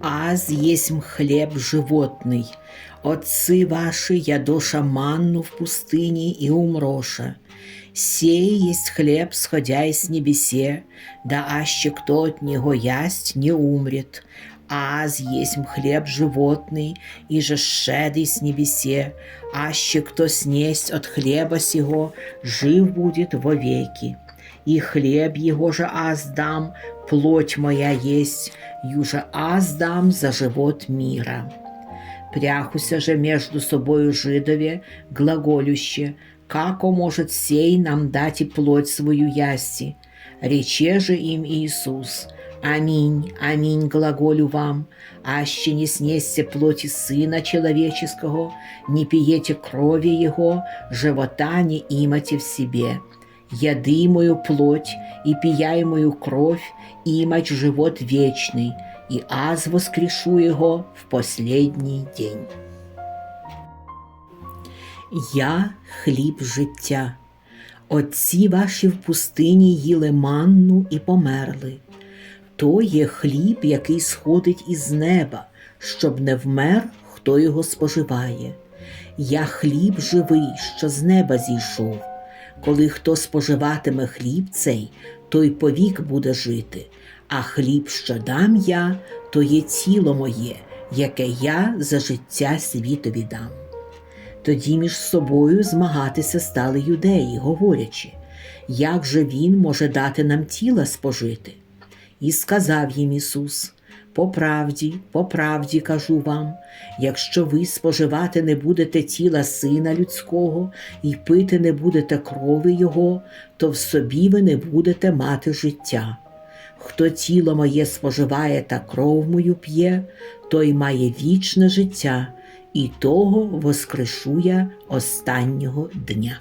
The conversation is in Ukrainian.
Аз есмь хлеб животный. Отцы ваши ядоша манну в пустыне и умроша. Сей есть хлеб, сходя с небесе, да аще кто от него ясть не умрет. Аз есмь хлеб животный, и же шедый с небесе, аще кто снесть от хлеба сего, жив будет вовеки. И хлеб его же аз дам, плоть моя есть, юже аз дам за живот мира. Пряхуся же между собою жидове, глаголюще, како может сей нам дать и плоть свою ясти? Рече же им Иисус, Аминь, аминь глаголю вам, аще не снесте плоти Сына Человеческого, не пиете крови Его, живота не имате в себе. Яды мою плоть и пияй мою кровь, имать живот вечный, и аз воскрешу его в последний день. Я хліб життя. Отці ваші в пустині їли манну і померли. То є хліб, який сходить із неба, щоб не вмер, хто його споживає. Я хліб живий, що з неба зійшов. Коли хто споживатиме хліб цей, той повік буде жити, а хліб, що дам я, то є тіло моє, яке я за життя світові дам. Тоді між собою змагатися стали юдеї, говорячи, як же він може дати нам тіла спожити? І сказав їм Ісус: По правді, по правді кажу вам, якщо ви споживати не будете тіла Сина Людського і пити не будете крови Його, то в собі ви не будете мати життя. Хто тіло моє споживає та кров мою п'є, той має вічне життя, і того воскрешу я останнього дня.